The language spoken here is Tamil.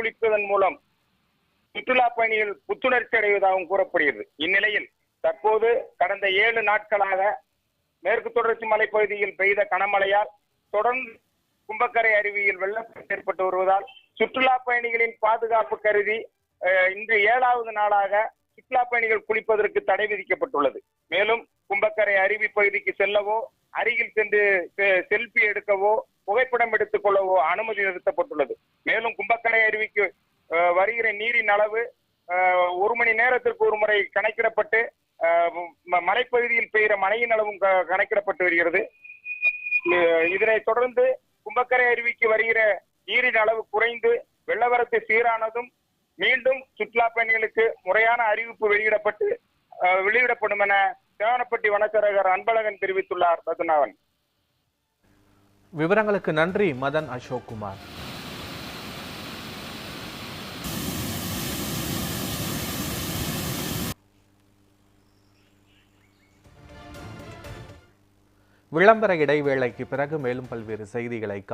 குளிப்பதன் மூலம் சுற்றுலா பயணிகள் புத்துணர்ச்சி அடைவதாகவும் கூறப்படுகிறது. இந்நிலையில் தற்போது கடந்த ஏழு நாட்களாக மேற்கு தொடர்ச்சி மலைப்பகுதியில் பெய்த கனமழையால் தொடர்ந்து கும்பக்கரை அருவியில் வெள்ளப்பெருக்கு ஏற்பட்டு வருவதால் சுற்றுலா பயணிகளின் பாதுகாப்பு கருதி இன்று ஏழாவது நாளாக சுற்றுலா பயணிகள் குளிப்பதற்கு தடை விதிக்கப்பட்டுள்ளது. மேலும் கும்பக்கரை அருவி பகுதிக்கு செல்லவோ அருகில் சென்று செ- எடுக்கவோ புகைப்படம் எடுத்துக் கொள்ளவோ அனுமதி நிறுத்தப்பட்டுள்ளது மேலும் கும்பக்கரை அருவிக்கு அஹ், வருகிற நீரின் அளவு ஒரு மணி நேரத்திற்கு ஒரு முறை கணக்கிடப்பட்டு மலைப்பகுதியில் பெய்கிற மழையின் அளவும் கணக்கிடப்பட்டு வருகிறது. அஹ், இதனைத் தொடர்ந்து கும்பக்கரை அருவிக்கு வருகிற நீரின் அளவு குறைந்து வெள்ளவரத்து சீரானதும் மீண்டும் சுற்றுலா பயணிகளுக்கு முறையான அறிவிப்பு வெளியிடப்பட்டு வெளியிடப்படும் என தேவனப்பட்டி வனச்சரகர் அன்பழகன் தெரிவித்துள்ளார். பத்மநாபன். விவரங்களுக்கு நன்றி மதன் அசோக்குமார். விளம்பர இடைவேளைக்கு பிறகு மேலும் பல்வேறு செய்திகளை